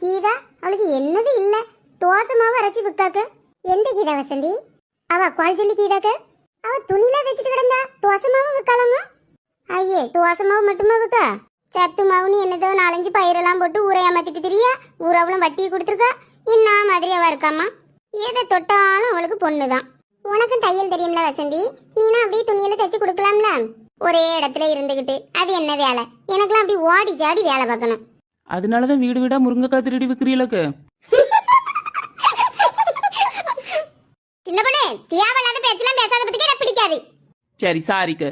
கீதா அவளுக்கு என்னது இல்ல? தோசை மாவு அரைச்சி விக்காக்கு எந்த கீதா வசந்தி? அவ குழல் சொல்லி கீதாக்கு? அவ துணில வச்சுட்டு கிடந்தா தோசை மாவு விற்கலாமா ஐயே தோசை மாவு மட்டுமா விக்கா சத்து மாவுன்னு என்னதோ நாலஞ்சு பயிரெல்லாம் போட்டு ஊரை ஏமாத்திட்டு திரியா? ஊரவளும் வட்டியை கொடுத்துருக்கா? என்ன மாதிரியாவா இருக்காமா எதை தொட்டாலும் அவளுக்கு பொண்ணுதான். உனக்கும் தையல் தெரியும்ல வசந்தி? நீனா அப்படியே துணியில தைச்சு கொடுக்கலாம்ல? ஒரே இடத்துல இருந்துகிட்டு. அது என்ன வேலை? எனக்கெல்லாம் அப்படி ஓடி ஜாடி வேலை பார்க்கணும். அதனாலதான் வீடு வீடா முருங்கைக்காய் திருடி விற்கிறீங்களுக்கு சின்ன பொண்ணு தேவையில்லாத பேச்செல்லாம் பேசாத பத்திக்கு எனக்கு பிடிக்காது. சரி சாரிக்கு.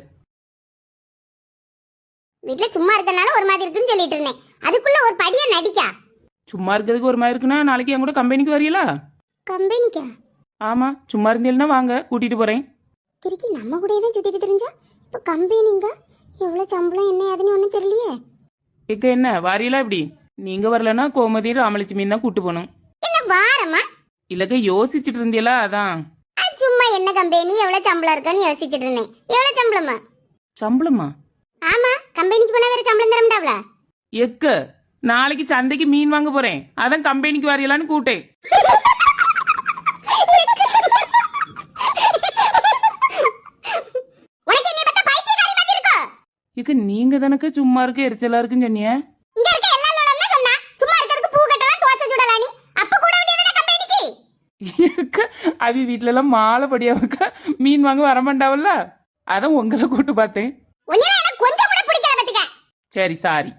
வீட்டுல சும்மா இருக்கனால ஒரு மாதிரி இருக்குன்னு சொல்லிட்டு இருந்தேன். அதுக்குள்ள ஒரு படிய நடிக்கா? சும்மா இருக்கிறதுக்கு ஒரு மாதிரி இருக்குன்னா நாளைக்கு என் கூட கம்பெனிக்கு வரீங்களா கம்பெனிக்கா? ஆமா சும்மா இருந்தீங்கன்னா வாங்க கூட்டிட்டு போறேன். திருக்கி நம்ம கூட தான் சுத்திட்டு தெரிஞ்சா? இப்ப கம்பெனிங்க? எவ்வளவு சம்பளம் என்ன ஏதுன்னு ஒண்ணும் தெரியலையே. இக்க என்ன வாரியலா இப்படி? நீங்க வரலன்னா கோமதி ராமலட்சுமி தான் கூட்டு போகணும். என்ன வாரமா? இல்லக்க யோசிச்சுட்டு இருந்தியலா அதான். அது சும்மா என்ன கம்பெனி எவ்வளவு சம்பளம் இருக்குன்னு யோசிச்சுட்டு இருந்தேன். எவ்வளவு சம்பளமா? சம்பளமா? ஆமா கம்பெனிக்கு போனா வேற சம்பளம் தரமாட்டாவல எக்க நாளைக்கு சந்தைக்கு மீன் வாங்க போறேன். அதான் கம்பெனிக்கு வரையலான்னு கூட்டேன் உனக்கு என்ன பார்த்தா பைத்தியக்காரி மாதிரி இருக்கோ இக்க நீங்க தானக்க சும்மா இருக்க எரிச்சலா இருக்குன்னு சொன்னிய? இங்க இருக்க எல்லா லோலம்னா சொன்னா. சும்மா இருக்கிறதுக்கு பூ கட்டலாம் தோசை சுடலாம் நீ. அப்ப கூட வேண்டியது கம்பெனிக்கு எக்க அவி வீட்ல எல்லாம் மாலை படியா வைக்க மீன் வாங்க வரமாட்டாவல்ல அதான் உங்களை கூட்டு பார்த்தேன். உன்னை எனக்கு கொஞ்சம் கூட பிடிக்கல பாத்துக்க சரி சாரி.